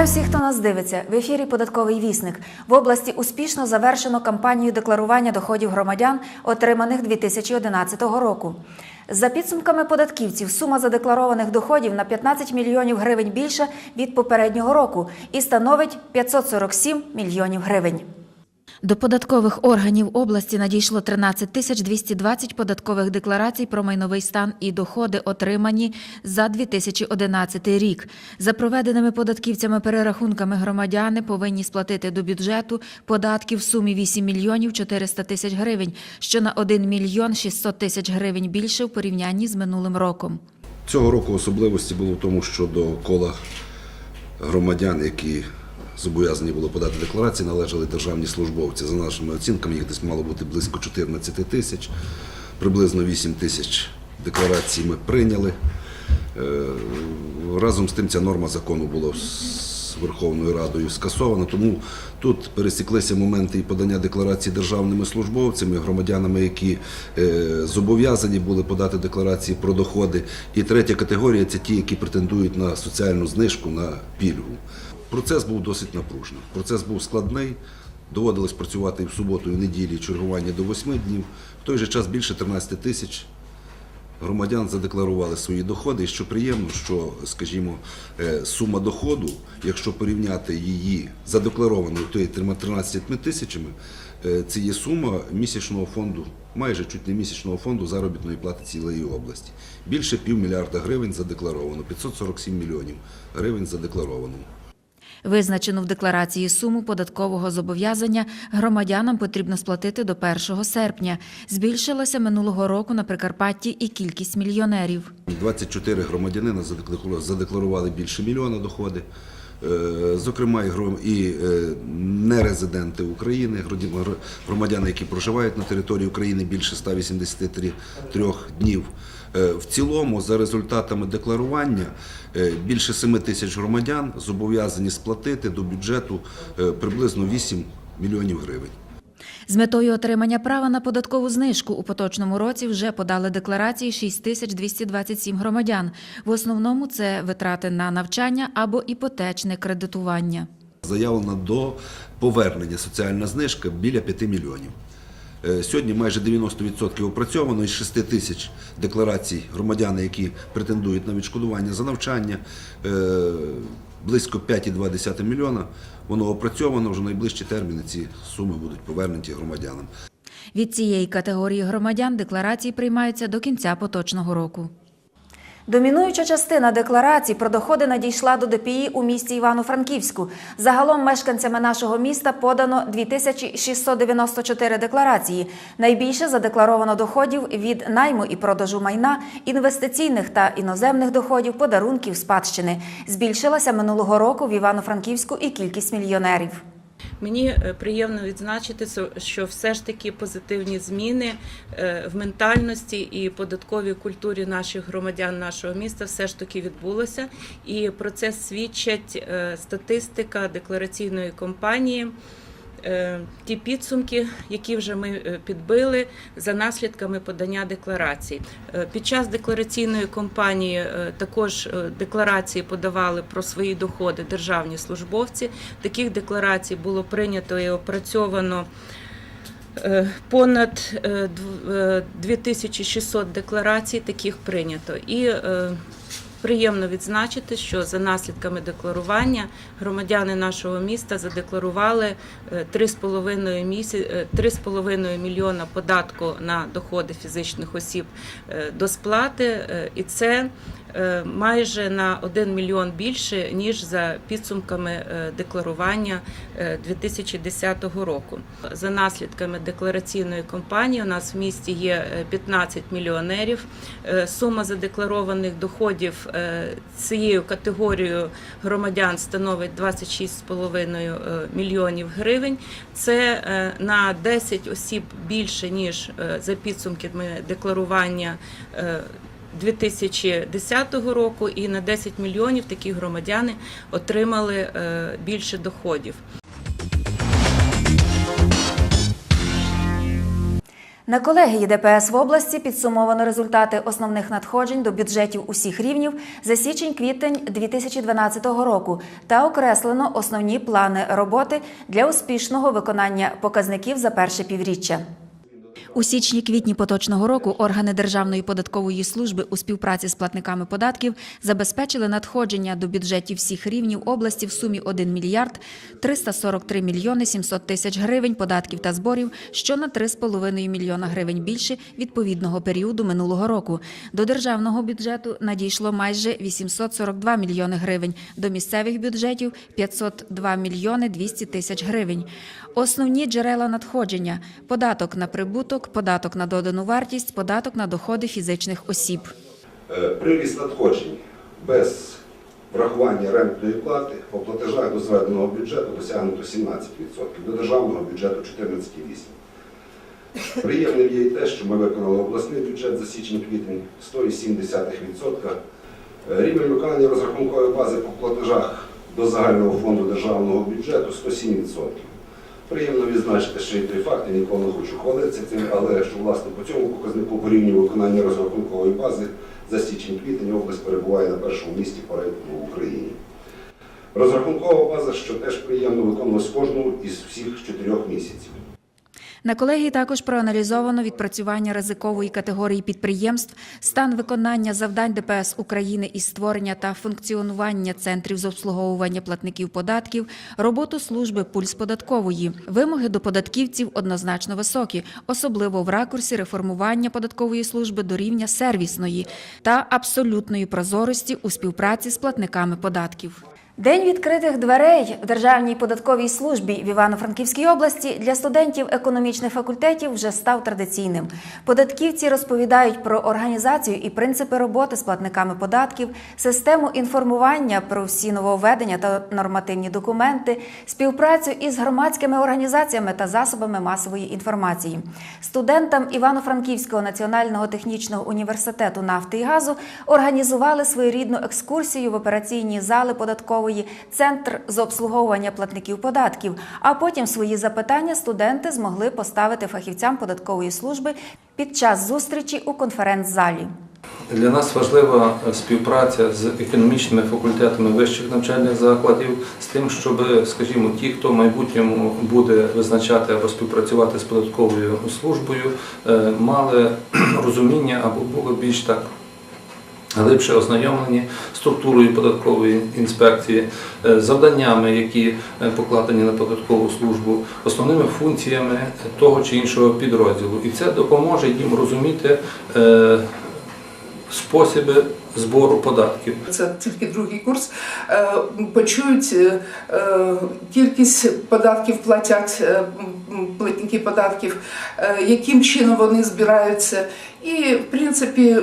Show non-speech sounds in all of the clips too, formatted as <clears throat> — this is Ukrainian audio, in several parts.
Вітаю всіх, хто нас дивиться. В ефірі Податковий вісник. В області успішно завершено кампанію декларування доходів громадян, отриманих 2011 року. За підсумками податківців, сума задекларованих доходів на 15 мільйонів гривень більша від попереднього року і становить 547 мільйонів гривень. До податкових органів області надійшло 13 тисяч 220 податкових декларацій про майновий стан і доходи, отримані за 2011 рік. За проведеними податківцями перерахунками громадяни повинні сплатити до бюджету податки в сумі 8 мільйонів 400 тисяч гривень, що на 1 мільйон 600 тисяч гривень більше в порівнянні з минулим роком. Цього року особливості було в тому, що до кола громадян, які зобов'язані були подати декларації, належали державні службовці. За нашими оцінками, їх десь мало бути близько 14 тисяч, приблизно 8 тисяч декларацій ми прийняли. Е, Разом з тим ця норма закону була з Верховною Радою скасована, тому тут пересіклися моменти і подання декларацій державними службовцями, громадянами, які е, зобов'язані були подати декларації про доходи. І третя категорія це ті, які претендують на соціальну знижку, на пільгу. Процес був досить напружений. Процес був складний. Доводилось працювати і в суботу, і в неділі, чергування до 8 днів. В той же час більше 13 тисяч громадян задекларували свої доходи. І що приємно, що, скажімо, е, сума доходу, якщо порівняти її задекларованою тої 13 тисячами, е, це є сума місячного фонду, майже чуть не місячного фонду заробітної плати цілої області. Більше півмільярда гривень задекларовано, 547 мільйонів гривень задекларовано. Визначену в декларації суму податкового зобов'язання громадянам потрібно сплатити до 1 серпня. Збільшилося минулого року на Прикарпатті і кількість мільйонерів. 24 громадянина задекларували- більше мільйона доходи. Е, Зокрема, і е, нерезиденти України, громадяни, які проживають на території України більше 183 трьох днів. Е, В цілому, за результатами декларування, е, більше 7 тисяч громадян зобов'язані сплатити до бюджету е, приблизно 8 мільйонів гривень. З метою отримання права на податкову знижку у поточному році вже подали декларації 6227 громадян. В основному це витрати на навчання або іпотечне кредитування. Заявлена до повернення соціальна знижка біля 5 мільйонів. Е, Сьогодні майже 90% опрацьовано із 6 тисяч декларацій громадяни, які претендують на відшкодування за навчання. е, Близько 5,2 мільйона. Воно опрацьовано вже найближчі терміни. Ці суми будуть повернуті громадянам. Від цієї категорії громадян декларації приймаються до кінця поточного року. Домінуюча частина декларацій про доходи надійшла до ДПІ у місті Івано-Франківську. Загалом мешканцями нашого міста подано 2694 декларації. Найбільше задекларовано доходів від найму і продажу майна, інвестиційних та іноземних доходів, подарунків, спадщини. Збільшилася минулого року в Івано-Франківську і кількість мільйонерів. Мені е, приємно відзначити, що все ж таки позитивні зміни е, в ментальності і податковій культурі наших громадян нашого міста все ж таки відбулося. І про це свідчать е, статистика деклараційної кампанії. Е, Ті підсумки, які вже ми е, підбили за наслідками подання декларацій. Е, Під час деклараційної кампанії також декларації подавали про свої доходи державні службовці. Таких декларацій було прийнято і опрацьовано понад е, дв- е, 2600 декларацій таких прийнято. І Приємно відзначити, що за наслідками декларування громадяни нашого міста задекларували е, 3,5 місяць, е, 3,5 мільйона податку на доходи фізичних осіб е, до сплати, е, і це е, майже на 1 мільйон більше ніж за підсумками е, декларування е, 2010 року. За наслідками деклараційної кампанії у нас в місті є е, 15 мільйонерів. Е, Сума задекларованих доходів е, цією категорією громадян становить 26,5 е, мільйонів гривень. Це е, на 10 осіб більше ніж е, за підсумками декларування. Е, 2010 року і на 10 мільйонів такі громадяни отримали е, більше доходів. На колегії ДПС в області підсумовано результати основних надходжень до бюджетів усіх рівнів за січень-квітень 2012 року та окреслено основні плани роботи для успішного виконання показників за перше півріччя. У січні-квітні поточного року органи Державної податкової служби у співпраці з платниками податків забезпечили надходження до бюджетів всіх рівнів області в сумі 1 мільярд 343 мільйони 700 тисяч гривень податків та зборів, що на 3,5 мільйона гривень більше відповідного періоду минулого року. До державного бюджету надійшло майже 842 мільйони гривень, до місцевих бюджетів 502 мільйони 200 тисяч гривень. Основні джерела надходження – податок на прибуток, податок на додану вартість, податок на доходи фізичних осіб. Е, Приріст надходжень без врахування рентної плати по платежах до зведеного бюджету досягнуто 17%, до державного бюджету 14,8%. Приємним є і те, що ми виконали обласний бюджет за січень-квітень 100,7%. Е, Рівень виконання розрахункової бази по платежах до загального фонду державного бюджету 107%. Приємно відзначити ще й той факт, я ніколи не хочу хвалитися цим, але що власне по цьому показнику по рівню виконання розрахункової бази за січень-квітень область перебуває на першому місці по рейтингу в Україні. Розрахункова база, що теж приємно виконувалась кожного із всіх чотирьох місяців. На колегії також проаналізовано відпрацювання ризикової категорії підприємств, стан виконання завдань ДПС України із створення та функціонування центрів з обслуговування платників податків, роботу служби пульс податкової. Вимоги до податківців однозначно високі, особливо в ракурсі реформування податкової служби до рівня сервісної та абсолютної прозорості у співпраці з платниками податків. День відкритих дверей в Державній податковій службі в Івано-Франківській області для студентів економічних факультетів вже став традиційним. Податківці розповідають про організацію і принципи роботи з платниками податків, систему інформування про всі нововведення та нормативні документи, співпрацю із громадськими організаціями та засобами масової інформації. Студентам Івано-Франківського національного технічного університету нафти і газу організували своєрідну екскурсію в операційні зали податкової, центр з обслуговування платників податків. А потім свої запитання студенти змогли поставити фахівцям податкової служби під час зустрічі у конференц-залі. Для нас важлива співпраця з економічними факультетами вищих навчальних закладів з тим, щоб, скажімо, ті, хто в майбутньому буде визначати або співпрацювати з податковою службою, е, мали <clears throat> розуміння або були більш так. Глибше ознайомлені структурою податкової інспекції, е, завданнями, які е, покладені на податкову службу, основними функціями того чи іншого підрозділу. І це допоможе їм розуміти е, способи збору податків. Це тільки другий курс. Е, Почують е, е, кількість податків платять платники податків, яким чином вони збираються. І в принципі,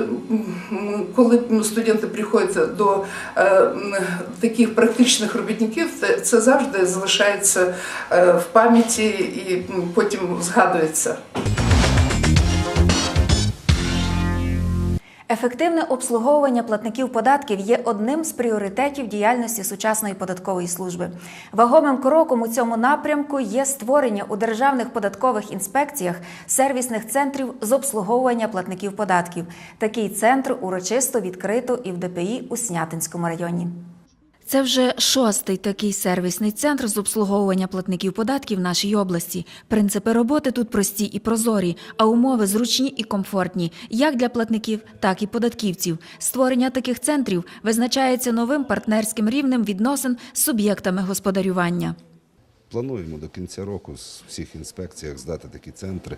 коли студенти приходять до таких практичних робітників, це- завжди залишається в пам'яті і потім згадується. Ефективне обслуговування платників податків є одним з пріоритетів діяльності сучасної податкової служби. Вагомим кроком у цьому напрямку є створення у державних податкових інспекціях сервісних центрів з обслуговування платників податків. Такий центр урочисто відкрито і в ДПІ у Снятинському районі. Це вже шостий такий сервісний центр з обслуговування платників податків в нашій області. Принципи роботи тут прості і прозорі, а умови зручні і комфортні, як для платників, так і податківців. Створення таких центрів визначається новим партнерським рівнем відносин з суб'єктами господарювання. Плануємо до кінця року з всіх інспекціях здати такі центри.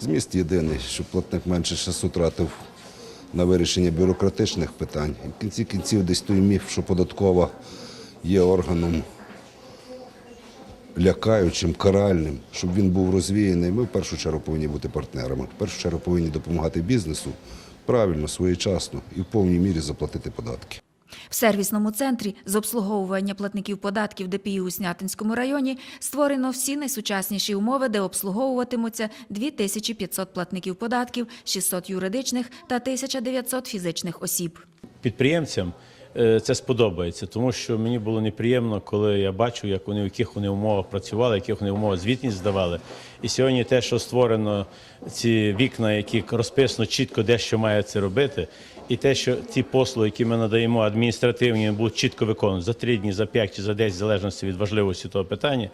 Зміст єдиний, щоб платник менше часу тратив на вирішення бюрократичних питань. І в кінці кінців десь той міф, що податкова є органом лякаючим, каральним, щоб він був розвіяний. Ми в першу чергу повинні бути партнерами. В першу чергу повинні допомагати бізнесу правильно, своєчасно і в повній мірі заплатити податки. В сервісному центрі з обслуговування платників податків ДПІ у Снятинському районі створено всі найсучасніші умови, де обслуговуватимуться 2500 платників податків, 600 юридичних та 1900 фізичних осіб. підприємцям е, це сподобається, тому що мені було неприємно, коли я бачу, як вони в яких вони умовах працювали, яких вони умовах звітність здавали. І сьогодні те, що створено ці вікна, які розписано чітко, де що має це робити, і те, що ті послуги, які ми надаємо адміністративні, будуть чітко виконувати за три дні, за п'ять чи за десять, в залежності від важливості того питання.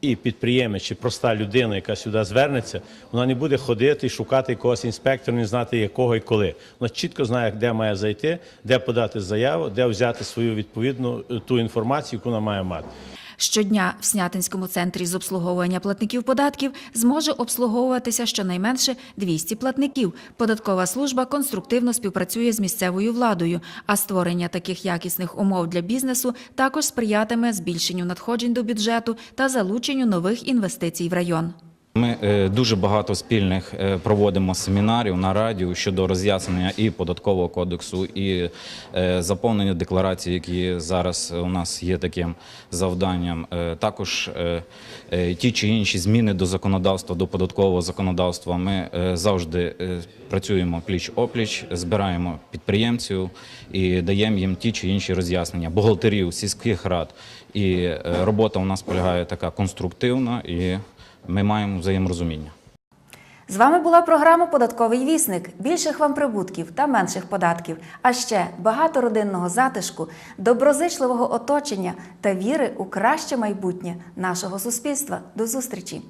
І підприємець чи проста людина, яка сюди звернеться, вона не буде ходити і шукати якогось інспектора, не знати якого і коли. Вона чітко знає, де має зайти, де подати заяву, де взяти свою відповідну е, ту інформацію, яку вона має мати. Щодня в Снятинському центрі з обслуговування платників податків зможе обслуговуватися щонайменше 200 платників. Податкова служба конструктивно співпрацює з місцевою владою, а створення таких якісних умов для бізнесу також сприятиме збільшенню надходжень до бюджету та залученню нових інвестицій в район. Ми е, дуже багато спільних е, проводимо семінарів на радіо щодо роз'яснення і податкового кодексу, і е, заповнення декларацій, які зараз у нас є таким завданням. Також ті чи інші зміни до законодавства, до податкового законодавства. Ми завжди працюємо пліч опліч, збираємо підприємців і даємо їм ті чи інші роз'яснення бухгалтерів, сільських рад. І робота у нас полягає така конструктивна і ми маємо взаєморозуміння. З вами була програма Податковий вісник. Більших вам прибутків та менших податків, а ще багато родинного затишку, доброзичливого оточення та віри у краще майбутнє нашого суспільства. До зустрічі!